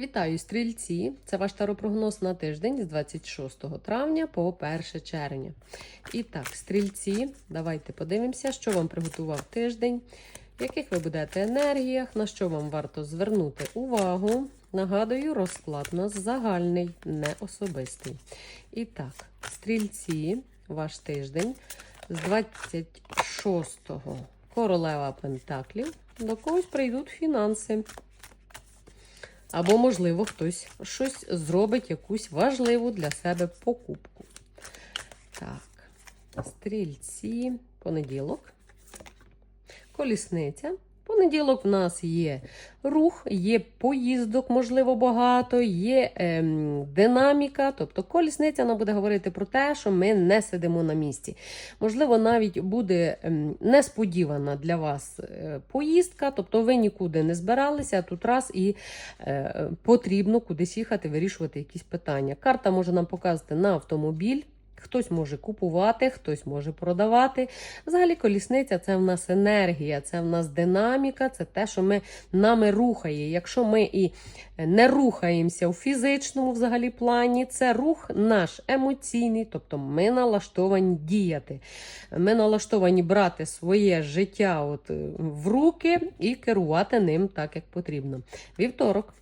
Вітаю, стрільці! Це ваш таропрогноз на тиждень з 26 травня по 1 червня. І так, стрільці, давайте подивимося, що вам приготував тиждень, в яких ви будете енергіях, на що вам варто звернути увагу. Нагадую, розклад у нас загальний, не особистий. І так, стрільці, ваш тиждень з 26-го королева Пентаклів до когось прийдуть фінанси. Або, можливо, хтось щось зробить, якусь важливу для себе покупку. Так, стрільці, понеділок, колісниця. Понеділок в нас є рух, є поїздок, можливо, багато, є ем, динаміка. Тобто колісниця нам буде говорити про те, що ми не сидимо на місці. Можливо, навіть буде ем, несподівана для вас е, поїздка, тобто ви нікуди не збиралися, а тут раз і е, потрібно кудись їхати, вирішувати якісь питання. Карта може нам показати на автомобіль. Хтось може купувати, хтось може продавати. Взагалі, колісниця це в нас енергія, це в нас динаміка, це те, що ми нами рухає. Якщо ми і не рухаємося у фізичному взагалі плані, це рух наш емоційний, тобто ми налаштовані діяти. Ми налаштовані брати своє життя от в руки і керувати ним так, як потрібно. Вівторок.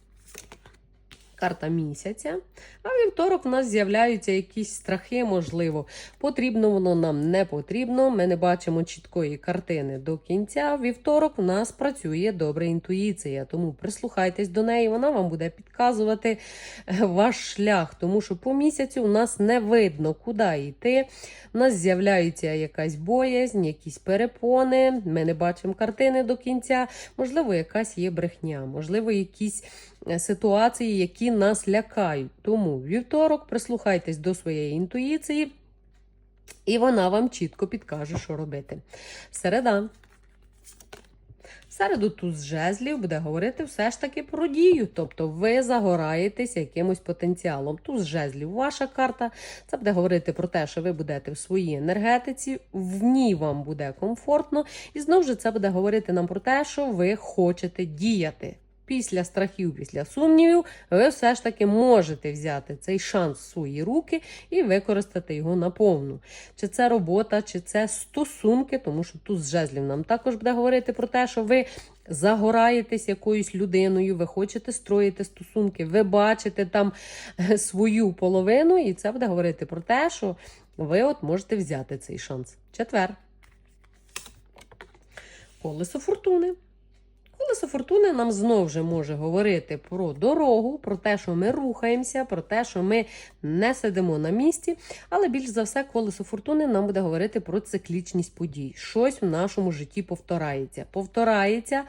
Карта місяця. А вівторок в нас з'являються якісь страхи, можливо. Потрібно воно нам не потрібно. Ми не бачимо чіткої картини до кінця. Вівторок в нас працює добра інтуїція, тому прислухайтесь до неї, вона вам буде підказувати е, ваш шлях, тому що по місяцю у нас не видно, куди йти. У нас з'являється якась боязнь, якісь перепони. Ми не бачимо картини до кінця. Можливо, якась є брехня, можливо, якісь ситуації, які нас лякають. Тому вівторок прислухайтесь до своєї інтуїції, і вона вам чітко підкаже, що робити. Середа. Середу туз жезлів буде говорити все ж таки про дію. Тобто ви загораєтеся якимось потенціалом. Туз жезлів ваша карта. Це буде говорити про те, що ви будете в своїй енергетиці, в ній вам буде комфортно. І знову ж це буде говорити нам про те, що ви хочете діяти. Після страхів, після сумнівів, ви все ж таки можете взяти цей шанс в свої руки і використати його наповну. Чи це робота, чи це стосунки, тому що тут з жезлів нам також буде говорити про те, що ви загораєтесь якоюсь людиною, ви хочете строїти стосунки, ви бачите там е, свою половину, і це буде говорити про те, що ви от можете взяти цей шанс. Четвер. Колесо фортуни. Колесо фортуни нам знову ж може говорити про дорогу, про те, що ми рухаємося, про те, що ми не сидимо на місці. Але більш за все, колесо фортуни нам буде говорити про циклічність подій. Щось в нашому житті повторається. Повторається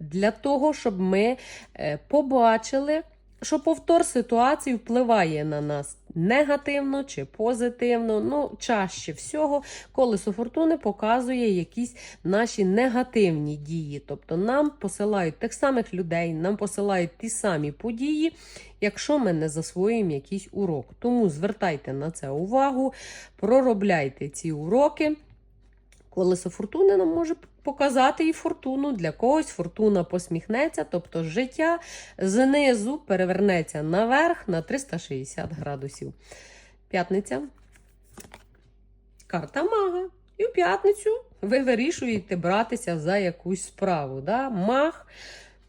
для того, щоб ми е, побачили. Що повтор ситуації впливає на нас негативно чи позитивно. Ну, чаще всього, колесо фортуни показує якісь наші негативні дії. Тобто нам посилають тих самих людей, нам посилають ті самі події, якщо ми не засвоїмо якийсь урок. Тому звертайте на це увагу, проробляйте ці уроки. Колесо фортуни нам може показати і фортуну. Для когось фортуна посміхнеться, тобто життя знизу перевернеться наверх на 360 градусів. П'ятниця. Карта мага. І в п'ятницю ви вирішуєте братися за якусь справу. Да? Маг.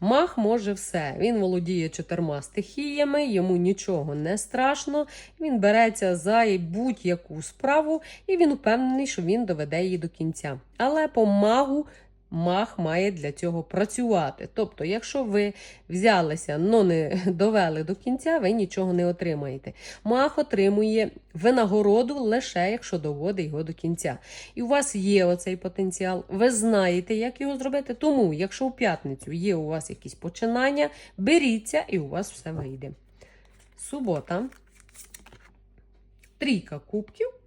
Маг може все. Він володіє чотирма стихіями, йому нічого не страшно. Він береться за будь-яку справу, і він впевнений, що він доведе її до кінця. Але по магу маг має для цього працювати. Тобто, якщо ви взялися, але не довели до кінця, ви нічого не отримаєте. Маг отримує винагороду лише якщо доводить його до кінця. І у вас є оцей потенціал, ви знаєте, як його зробити. Тому, якщо у п'ятницю є у вас якісь починання, беріться і у вас все вийде. Субота. Трійка кубків.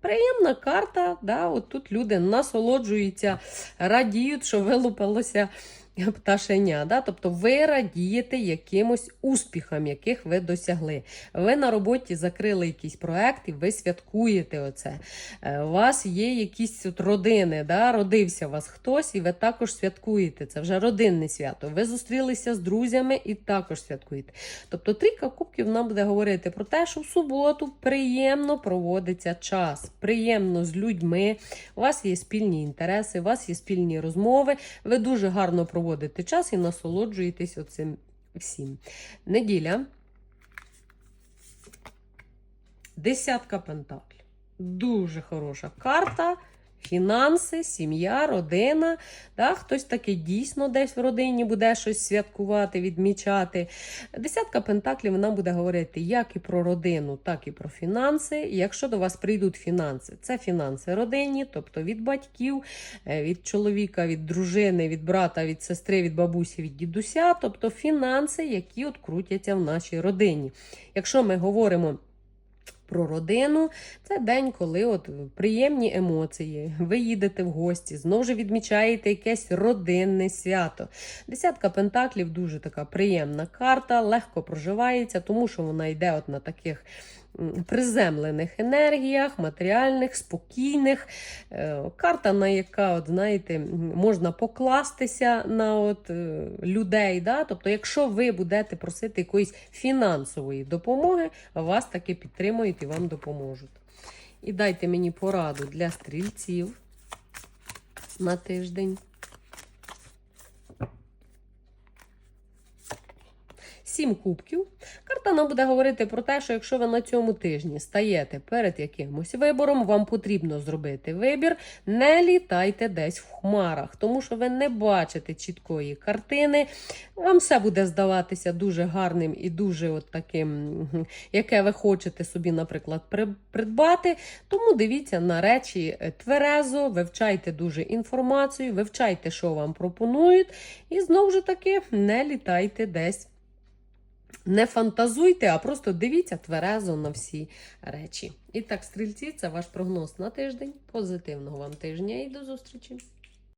Приємна карта, да, от тут люди насолоджуються, радіють, що вилупилося пташеня. Да? Тобто ви радієте якимось успіхам, яких ви досягли. Ви на роботі закрили якийсь проект і ви святкуєте оце. Е, У вас є якісь от родини, да? родився у вас хтось, і ви також святкуєте. Це вже родинне свято. Ви зустрілися з друзями і також святкуєте. Тобто трійка кубків нам буде говорити про те, що в суботу приємно проводиться час, приємно з людьми. У вас є спільні інтереси, у вас є спільні розмови. Ви дуже гарно проводите час і насолоджуєтесь оцим всім. Неділя. Десятка пентаклів. Дуже хороша карта. Фінанси, сім'я, родина. Да? Хтось таки дійсно десь в родині буде щось святкувати, відмічати. Десятка пентаклів вона буде говорити як і про родину, так і про фінанси. І Якщо до вас прийдуть фінанси, це фінанси родинні, тобто від батьків, е, від чоловіка, від дружини, від брата, від сестри, від бабусі, від дідуся, тобто фінанси, які от крутяться в нашій родині. Якщо ми говоримо про родину. Це день, коли от приємні емоції. Ви їдете в гості, знову ж відмічаєте якесь родинне свято. Десятка пентаклів дуже така приємна карта, легко проживається, тому що вона йде от на таких приземлених енергіях, матеріальних, спокійних. Е, Карта, на яка, от, знаєте, можна покластися на от, е, людей. Да? Тобто, якщо ви будете просити якоїсь фінансової допомоги, вас таки підтримують і вам допоможуть. І дайте мені пораду для стрільців на тиждень. Сім кубків. Карта нам буде говорити про те, що якщо ви на цьому тижні стаєте перед якимось вибором, вам потрібно зробити вибір, не літайте десь в хмарах, тому що ви не бачите чіткої картини. Вам все буде здаватися дуже гарним і дуже от таким, яке ви хочете собі, наприклад, придбати. Тому дивіться на речі тверезо, вивчайте дуже інформацію, вивчайте, що вам пропонують, і знову ж таки не літайте десь. Не фантазуйте, а просто дивіться тверезо на всі речі. І так, стрільці, це ваш прогноз на тиждень. Позитивного вам тижня і до зустрічі!